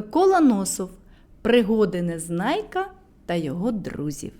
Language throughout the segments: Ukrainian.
Микола Носов. Пригоди Незнайка та його друзів.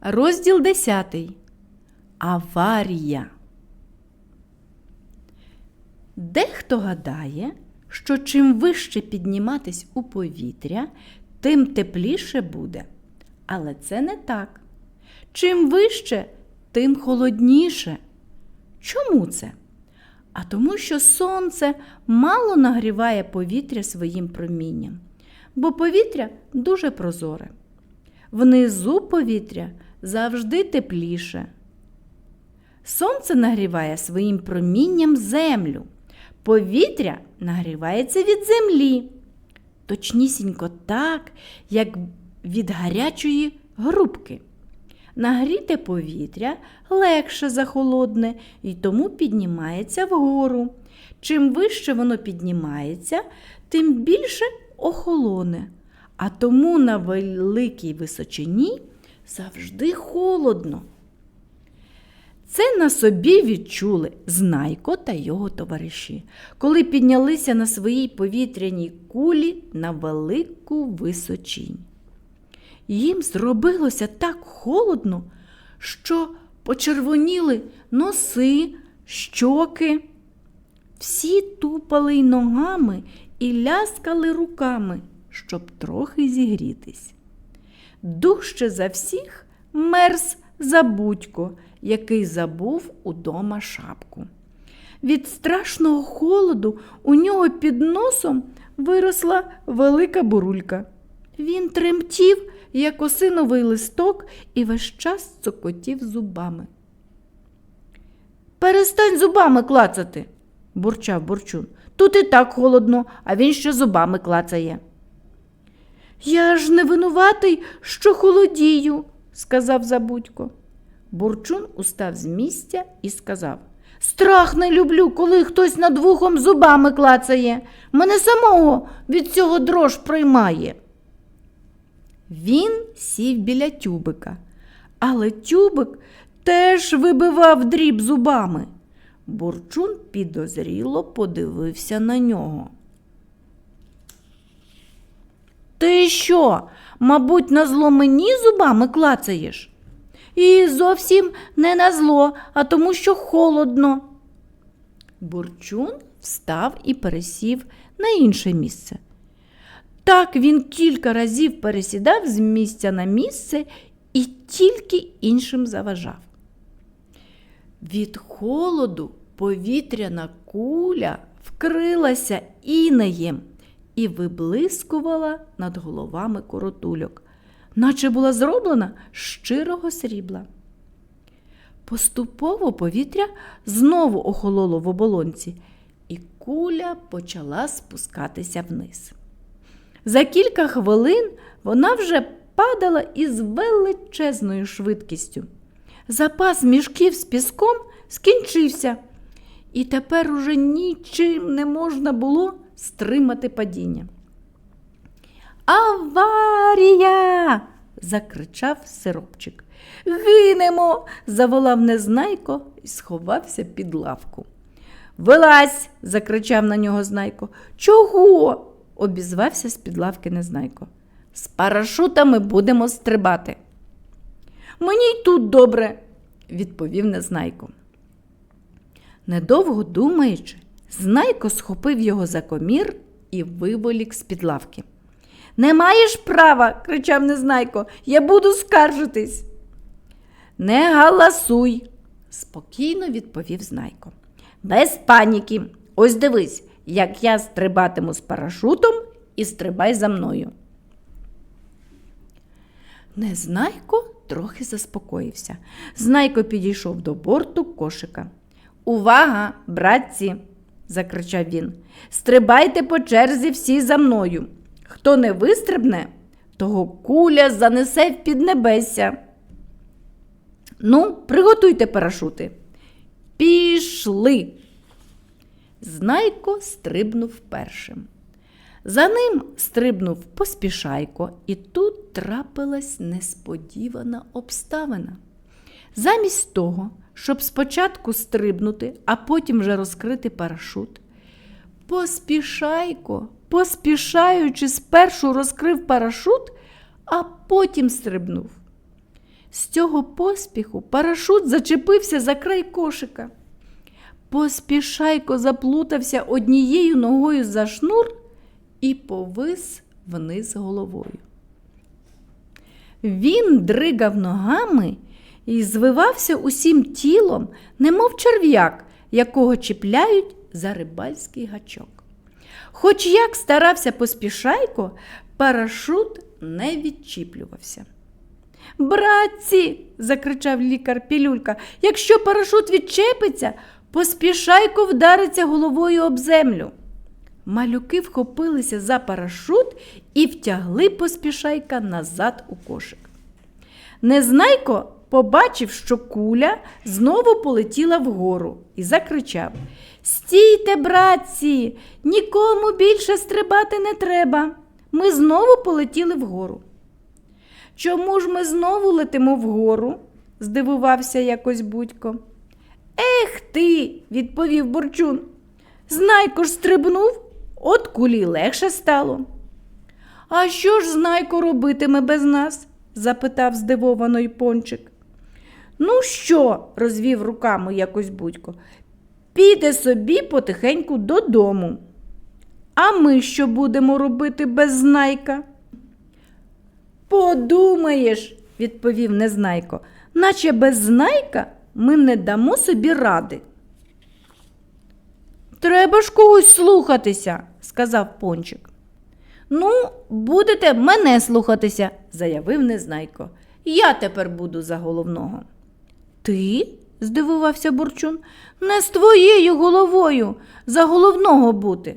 Розділ 10. Аварія. Дехто гадає, що чим вище підніматись у повітря, тим тепліше буде. Але це не так. Чим вище, тим холодніше. Чому це? А тому, що сонце мало нагріває повітря своїм промінням, бо повітря дуже прозоре. Внизу повітря завжди тепліше. Сонце нагріває своїм промінням землю. Повітря нагрівається від землі. Точнісінько так, як від гарячої грубки. Нагріте повітря легше за холодне і тому піднімається вгору. Чим вище воно піднімається, тим більше охолоне. А тому на великій височині завжди холодно. Це на собі відчули Знайко та його товариші, коли піднялися на своїй повітряній кулі на велику височінь. Їм зробилося так холодно, що почервоніли носи, щоки. Всі тупали й ногами і ляскали руками, щоб трохи зігрітись. Дужче за всіх мерз забудько, який забув удома шапку. Від страшного холоду у нього під носом виросла велика бурулька. Він тремтів, як осиновий листок, і весь час цокотів зубами. Перестань зубами клацати, бурчав бурчун. Тут і так холодно, а він ще зубами клацає. Я ж не винуватий, що холодію, сказав забудько. Бурчун устав з місця і сказав Страх не люблю, коли хтось над вухом зубами клацає. Мене самого від цього дрож приймає. Він сів біля тюбика, але тюбик теж вибивав дріб зубами. Бурчун підозріло подивився на нього. Ти що, мабуть, на зло мені зубами клацаєш? І зовсім не на зло, а тому, що холодно. Бурчун встав і пересів на інше місце. Так він кілька разів пересідав з місця на місце і тільки іншим заважав. Від холоду повітряна куля вкрилася інеєм і виблискувала над головами коротульок, наче була зроблена щирого срібла. Поступово повітря знову охололо в оболонці, і куля почала спускатися вниз. За кілька хвилин вона вже падала із величезною швидкістю. Запас мішків з піском скінчився, і тепер уже нічим не можна було стримати падіння. Аварія! закричав сиропчик. Гинемо, заволав незнайко і сховався під лавку. Вилазь, закричав на нього знайко. Чого? Обізвався з-під лавки незнайко. З парашутами будемо стрибати. Мені й тут добре, відповів незнайко. Недовго думаючи, знайко схопив його за комір і виволік з-під лавки. Не маєш права, кричав незнайко, я буду скаржитись. Не галасуй, спокійно відповів знайко. Без паніки. Ось дивись, як я стрибатиму з парашутом і стрибай за мною. Незнайко трохи заспокоївся. Знайко підійшов до борту кошика. Увага, братці! закричав він. Стрибайте по черзі всі за мною. Хто не вистрибне, того куля занесе в піднебесся. Ну, приготуйте парашути. Пішли. Знайко стрибнув першим. За ним стрибнув поспішайко, і тут трапилась несподівана обставина. Замість того, щоб спочатку стрибнути, а потім вже розкрити парашут, поспішайко поспішаючи, спершу розкрив парашут, а потім стрибнув. З цього поспіху парашут зачепився за край кошика. Поспішайко заплутався однією ногою за шнур і повис вниз головою. Він дригав ногами і звивався усім тілом, немов черв'як, якого чіпляють за рибальський гачок. Хоч як старався поспішайко, парашут не відчіплювався. Братці, закричав лікар Пілюлька, якщо парашут відчепиться, поспішайко вдариться головою об землю. Малюки вхопилися за парашут і втягли поспішайка назад у кошик. Незнайко побачив, що куля знову полетіла вгору і закричав Стійте, братці, нікому більше стрибати не треба. Ми знову полетіли вгору. Чому ж ми знову летимо вгору? здивувався якось будько. Ех ти, відповів Борчун. Знайко ж стрибнув, от кулі легше стало. А що ж знайко робитиме без нас? запитав здивовано й пончик. Ну що? розвів руками якось будько. Піде собі потихеньку додому. А ми що будемо робити без знайка? Подумаєш, відповів незнайко, наче без знайка ми не дамо собі ради. Треба ж когось слухатися, сказав пончик. Ну, будете мене слухатися, заявив незнайко. Я тепер буду за головного. Ти? здивувався Бурчун, не з твоєю головою за головного бути.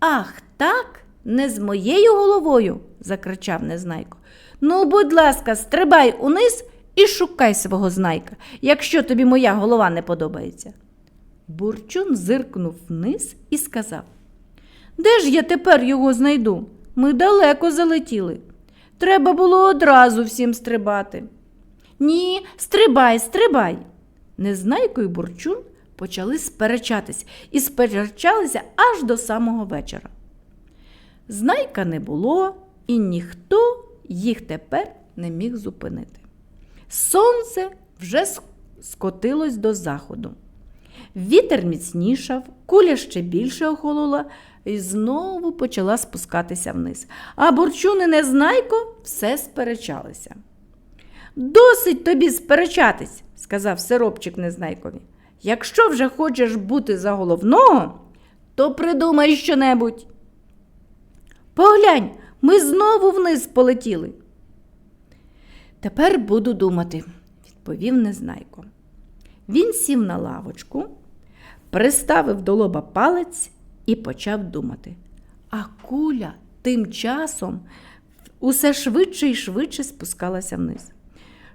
Ах, так, не з моєю головою, закричав незнайко. Ну, будь ласка, стрибай униз і шукай свого знайка, якщо тобі моя голова не подобається. Бурчун зиркнув вниз і сказав Де ж я тепер його знайду? Ми далеко залетіли. Треба було одразу всім стрибати. Ні, стрибай, стрибай. Незнайко і Бурчун почали сперечатись і сперечалися аж до самого вечора. Знайка не було, і ніхто їх тепер не міг зупинити. Сонце вже скотилось до заходу. Вітер міцнішав, куля ще більше охолола і знову почала спускатися вниз. А Бурчун і Незнайко все сперечалися. Досить тобі сперечатись, сказав сиропчик Незнайкові. Якщо вже хочеш бути за головного, то придумай щонебудь. Поглянь, ми знову вниз полетіли. Тепер буду думати, відповів Незнайко. Він сів на лавочку, приставив до лоба палець і почав думати. А куля тим часом усе швидше і швидше спускалася вниз.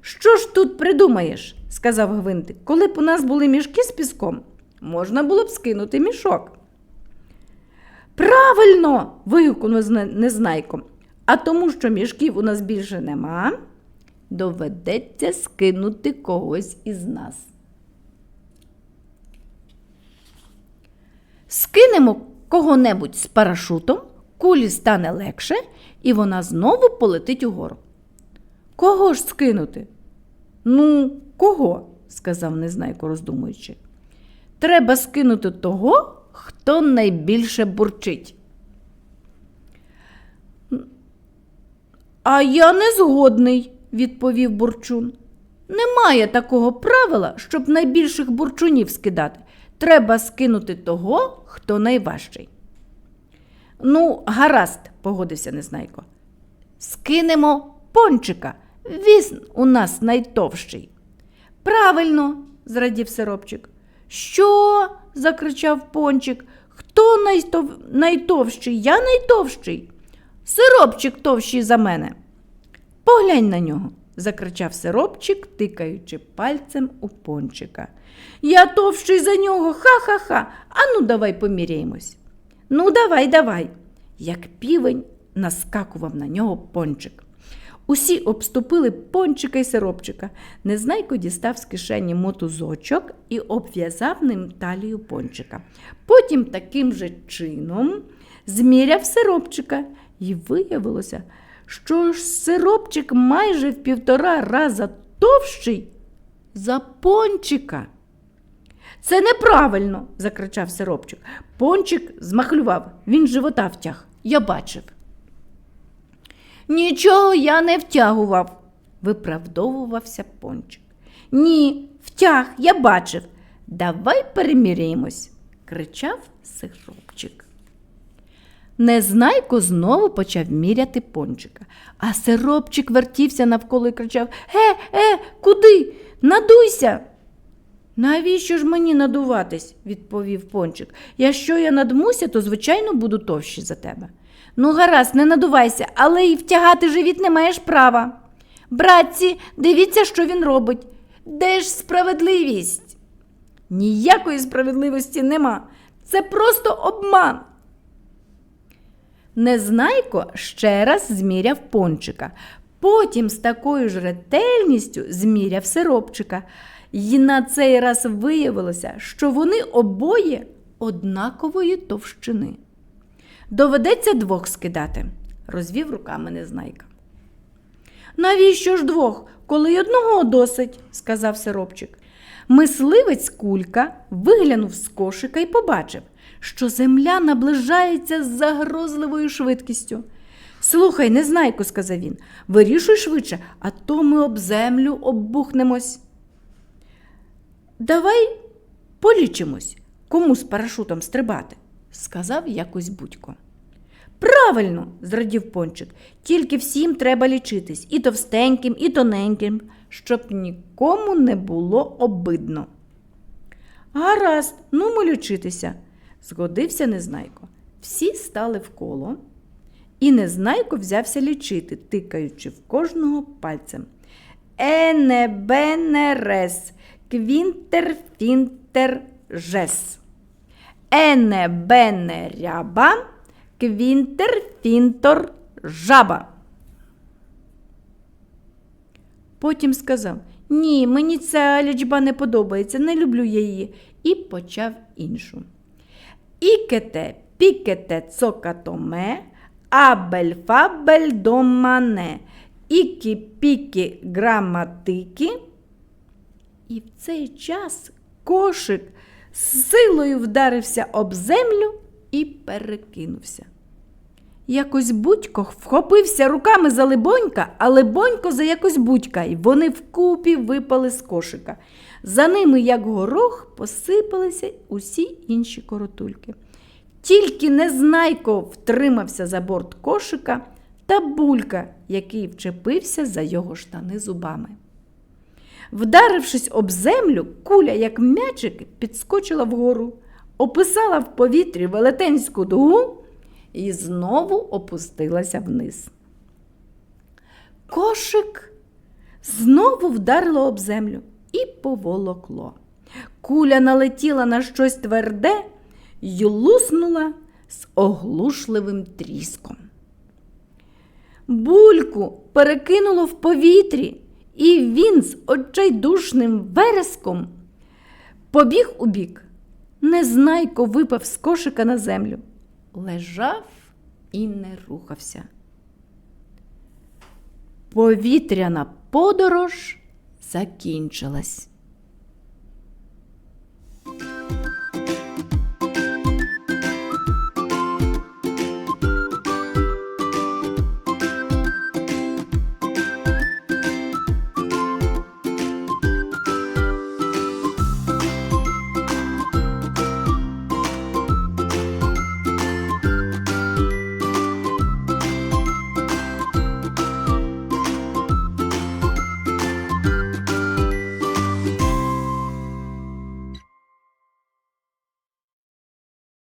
Що ж тут придумаєш? сказав Гвинтик. Коли б у нас були мішки з піском, можна було б скинути мішок. Правильно. вигукнув Незнайко. А тому, що мішків у нас більше нема, доведеться скинути когось із нас. Скинемо кого-небудь з парашутом, кулі стане легше, і вона знову полетить угору. Кого ж скинути? Ну, кого? сказав Незнайко, роздумуючи. Треба скинути того, хто найбільше бурчить. А я не згодний, відповів бурчун. Немає такого правила, щоб найбільших бурчунів скидати. Треба скинути того, хто найважчий. Ну, гаразд, погодився Незнайко. Скинемо пончика. Він у нас найтовщий. Правильно, зрадів сиропчик. Що? закричав пончик. Хто найтов... найтовщий? Я найтовщий. Сиропчик товщий за мене. Поглянь на нього, закричав сиропчик, тикаючи пальцем у пончика. Я товщий за нього, ха-ха-ха. Ану, давай поміряємось. Ну, давай, давай. Як півень наскакував на нього пончик. Усі обступили пончика й сиропчика. Незнайко дістав з кишені мотузочок і обв'язав ним талію пончика. Потім таким же чином зміряв сиропчика, і виявилося, що ж сиропчик майже в півтора раза товщий за пончика. Це неправильно, закричав сиропчик. Пончик змахлював, він живота втяг. Я бачив. Нічого я не втягував, виправдовувався пончик. Ні, втяг, я бачив. Давай переміряємось, кричав сиропчик. Незнайко знову почав міряти пончика, а сиропчик вертівся навколо і кричав Е, е, куди? Надуйся. Навіщо ж мені надуватись? відповів пончик. Якщо я надмуся, то, звичайно, буду товщий за тебе. Ну, гаразд, не надувайся, але й втягати живіт не маєш права. Братці, дивіться, що він робить. Де ж справедливість? Ніякої справедливості нема. Це просто обман. Незнайко ще раз зміряв пончика, потім з такою ж ретельністю зміряв сиропчика. І на цей раз виявилося, що вони обоє однакової товщини. Доведеться двох скидати, розвів руками незнайка. Навіщо ж двох, коли й одного досить, сказав сиропчик. Мисливець кулька виглянув з кошика і побачив, що земля наближається з загрозливою швидкістю. Слухай, незнайко, сказав він, вирішуй швидше, а то ми об землю оббухнемось. Давай полічимось, кому з парашутом стрибати, сказав якось будько. Правильно, зрадів пончик, тільки всім треба лічитись і товстеньким, і тоненьким, щоб нікому не було обидно. Гаразд, ну лічитися, згодився Незнайко. Всі стали в коло, і Незнайко взявся лічити, тикаючи в кожного пальцем. Ене, бене, рес, квінтер, фінтер, жес. Ене, бене, ряба, квінтер, фінтор, жаба. Потім сказав Ні, мені ця лічба не подобається, не люблю я її, і почав іншу. Ікете, пікете, цокатоме, абель, фабель, домане, ікі, пікі, граматики. І в цей час кошик з силою вдарився об землю і перекинувся. Якось будько вхопився руками за либонька, а либонько за якось будька, і вони вкупі випали з кошика. За ними, як горох, посипалися усі інші коротульки. Тільки незнайко втримався за борт кошика та булька, який вчепився за його штани зубами. Вдарившись об землю, куля, як м'ячик, підскочила вгору, описала в повітрі велетенську дугу і знову опустилася вниз. Кошик знову вдарило об землю і поволокло. Куля налетіла на щось тверде й луснула з оглушливим тріском. Бульку перекинуло в повітрі, і він з отчайдушним вереском побіг у бік. Незнайко випав з кошика на землю, лежав і не рухався. Повітряна подорож закінчилась.